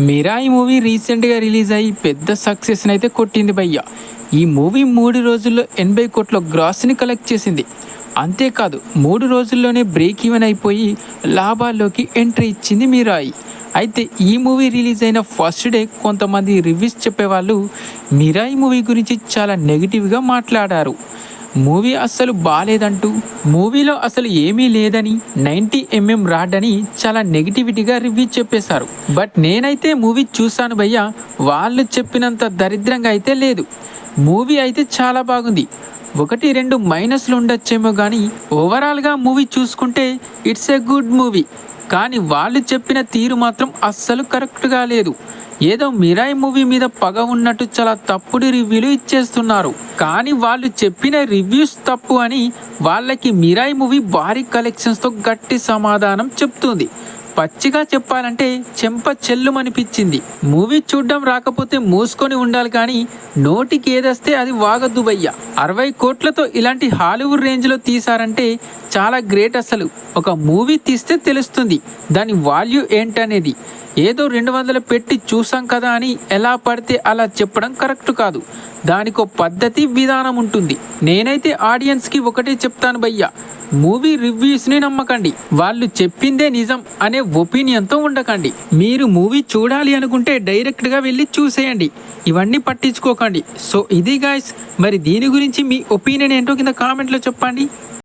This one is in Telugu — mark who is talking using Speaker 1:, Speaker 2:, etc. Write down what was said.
Speaker 1: మిరాయి మూవీ రీసెంట్గా రిలీజ్ అయ్యి పెద్ద సక్సెస్ని అయితే కొట్టింది భయ్య. ఈ మూవీ మూడు రోజుల్లో ఎనభై కోట్ల గ్రాస్ని కలెక్ట్ చేసింది. అంతేకాదు మూడు రోజుల్లోనే బ్రేక్ ఈవెన్ అయిపోయి లాభాల్లోకి ఎంట్రీ ఇచ్చింది మిరాయి. అయితే ఈ మూవీ రిలీజ్ అయిన ఫస్ట్ డే కొంతమంది రివ్యూస్ చెప్పేవాళ్ళు మిరాయి మూవీ గురించి చాలా నెగిటివ్గా మాట్లాడారు. మూవీ అస్సలు బాగాలేదంటూ మూవీలో అసలు ఏమీ లేదని నైంటీ ఎంఎం రాడ్ అని చాలా నెగిటివిటీగా రివ్యూ చెప్పేశారు. బట్ నేనైతే మూవీ చూశాను భయ్య వాళ్ళు చెప్పినంత దరిద్రంగా అయితే లేదు. మూవీ అయితే చాలా బాగుంది. ఒకటి రెండు మైనస్లు ఉండొచ్చేమో కానీ ఓవరాల్గా మూవీ చూసుకుంటే ఇట్స్ ఎ గుడ్ మూవీ. కానీ వాళ్ళు చెప్పిన తీరు మాత్రం అస్సలు కరెక్ట్గా లేదు. ఏదో మిరాయి మూవీ మీద పగ ఉన్నట్టు చాలా తప్పుడు రివ్యూలు ఇచ్చేస్తున్నారు. కానీ వాళ్ళు చెప్పిన రివ్యూస్ తప్పు అని వాళ్ళకి మిరాయి మూవీ భారీ కలెక్షన్స్తో గట్టి సమాధానం చెప్తుంది. పచ్చిగా చెప్పాలంటే చెంప చెల్లుమనిపించింది. మూవీ చూడడం రాకపోతే మూసుకొని ఉండాలి కానీ నోటికి ఏదస్తే అది వాగద్దు భయ్య. అరవై కోట్లతో ఇలాంటి హాలీవుడ్ రేంజ్లో తీసారంటే చాలా గ్రేట్ అసలు. ఒక మూవీ తీస్తే తెలుస్తుంది దాని వాల్యూ ఏంటనేది. ఏదో రెండు వందలు పెట్టి చూసాం కదా అని ఎలా పడితే అలా చెప్పడం కరెక్ట్ కాదు. దానికో పద్ధతి విధానం ఉంటుంది. నేనైతే ఆడియన్స్కి ఒకటే చెప్తాను భయ్యా. మూవీ రివ్యూస్ని నమ్మకండి. వాళ్ళు చెప్పిందే నిజం అనే ఒపీనియన్తో ఉండకండి. మీరు మూవీ చూడాలి అనుకుంటే డైరెక్ట్గా వెళ్ళి చూసేయండి. ఇవన్నీ పట్టించుకోకండి. సో ఇది గాయస్ మరి దీని గురించి మీ ఒపీనియన్ ఏంటో కింద కామెంట్లో చెప్పండి.